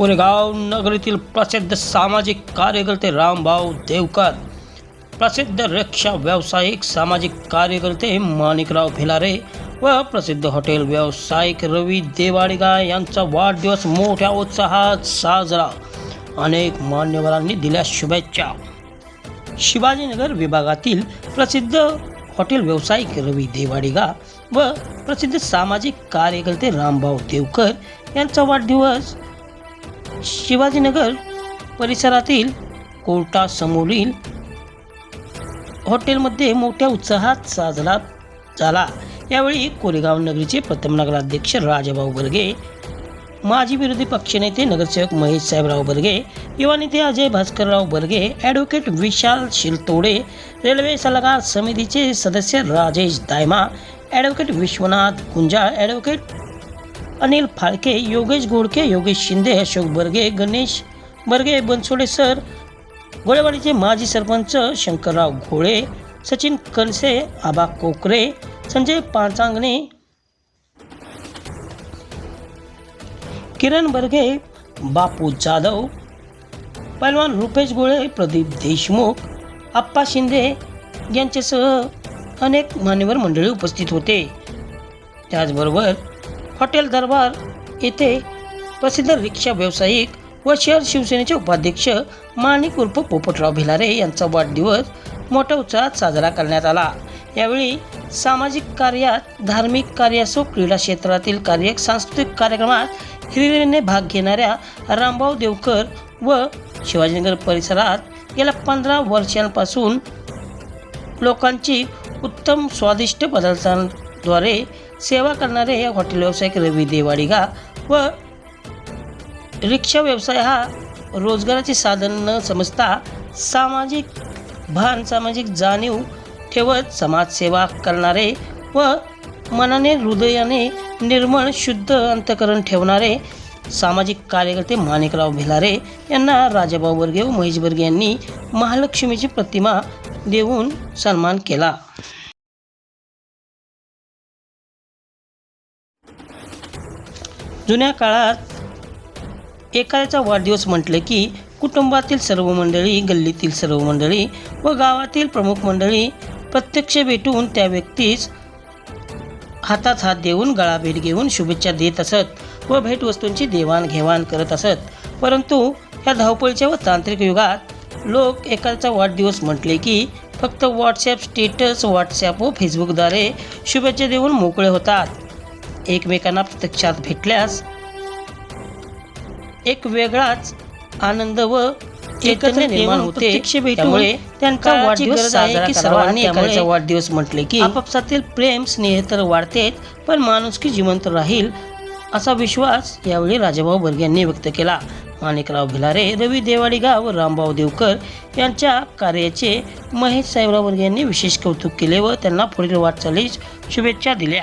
कोरेगाव नगरीतील प्रसिद्ध सामाजिक कार्यकर्ते रामभाऊ देवकर. प्रसिद्ध रिक्षा व्यावसायिक सामाजिक कार्यकर्ते माणिकराव भिलारे व प्रसिद्ध हॉटेल व्यावसायिक रवी देवाडिगा यांचा वाढदिवस मोठ्या उत्साहात साजरा. अनेक मान्यवरांनी दिल्या शुभेच्छा. शिवाजीनगर विभागातील प्रसिद्ध हॉटेल व्यावसायिक रवी देवाडिगा व प्रसिद्ध सामाजिक कार्यकर्ते रामभाऊ देवकर यांचा वाढदिवस शिवाजीनगर परिसरातील कोर्टासमोरील हॉटेलमध्ये मोठ्या उत्साहात साजरा झाला. यावेळी कोरेगाव नगरीचे प्रथम नगराध्यक्ष राजाभाऊ बर्गे माजी विरोधी पक्षनेते नगरसेवक महेश साहेबराव बर्गे युवा नेते अजय भास्करराव बर्गे ॲडव्होकेट विशाल शिलतोडे रेल्वे सल्लागार समितीचे सदस्य Rajesh Dayma advocate Vishwanath Gunjal advocate Anil Phalke Yogesh Ghodke Yogesh Shinde Ashok Barge Ganesh Barge Bansode sir गोळेवाडीचे माजी सरपंच शंकरराव घोळे सचिन कणसे आबा कोकरे संजय पाचांगणे किरण बर्गे बापू जाधव पैलवान रुपेश गोळे प्रदीप देशमुख आप्पा शिंदे यांच्यासह अनेक मान्यवर मंडळी उपस्थित होते. त्याचबरोबर हॉटेल दरबार येथे प्रसिद्ध रिक्षा व्यावसायिक व शहर शिवसेनेचे उपाध्यक्ष माणिक उर्फ पोपटराव भिलारे यांचा वाढदिवस मोठ्या उत्साहात साजरा करण्यात आला. यावेळी सामाजिक कार्यात धार्मिक कार्य क्रीडा क्षेत्रातील कार्य सांस्कृतिक कार्यक्रमात हिरिरीने भाग घेणाऱ्या रामभाऊ देवकर व शिवाजीनगर परिसरात गेल्या पंधरा वर्षांपासून लोकांची उत्तम स्वादिष्ट पदार्थांद्वारे सेवा करणारे हे हॉटेल व्यावसायिक रवी देवाडिगा व रिक्षा व्यवसाय हा रोजगाराचे साधन न समजता सामाजिक भान सामाजिक जाणीव ठेवत समाजसेवा करणारे व मनाने हृदयाने निर्मळ शुद्ध अंतकरण ठेवणारे सामाजिक कार्यकर्ते माणिकराव भिलारे यांना राजाभाऊ बर्गे व महेश बर्गे यांनी महालक्ष्मीची प्रतिमा देऊन सन्मान केला. जुन्या काळात एखाद्याचा वाढदिवस म्हटलं की कुटुंबातील सर्व मंडळी गल्लीतील सर्व मंडळी व गावातील प्रमुख मंडळी प्रत्यक्ष भेटून त्या व्यक्तीस हातात हात देऊन गळाभेट घेऊन शुभेच्छा देत असत व भेटवस्तूंची देवाणघेवाण करत असत. परंतु या धावपळीच्या व तांत्रिक युगात लोक एखाद्याचा वाढदिवस म्हटले की फक्त व्हॉट्सॲप स्टेटस व्हॉट्सॲप व फेसबुकद्वारे शुभेच्छा देऊन मोकळे होतात. एकमेकांना प्रत्यक्षात भेटल्यास एक वेगळाच आनंद व चैतन्य निर्माण होते. त्यामुळे त्यांचा वाढदिवस साजरा की सर्वांनी एखाद्याचा वाढदिवस म्हटले की आपापसातील प्रेम स्नेह तर वाढतेच पण माणुसकी जिवंत राहील असा विश्वास यावेळी राजाभाऊ बर्गे यांनी व्यक्त केला. माणिकराव भिलारे रवी देवाडिगा व रामभाऊ देवकर यांच्या कार्याचे महेश साहेबराव बर्गे यांनी विशेष कौतुक केले व त्यांना पुढील वाटचालीस शुभेच्छा दिल्या.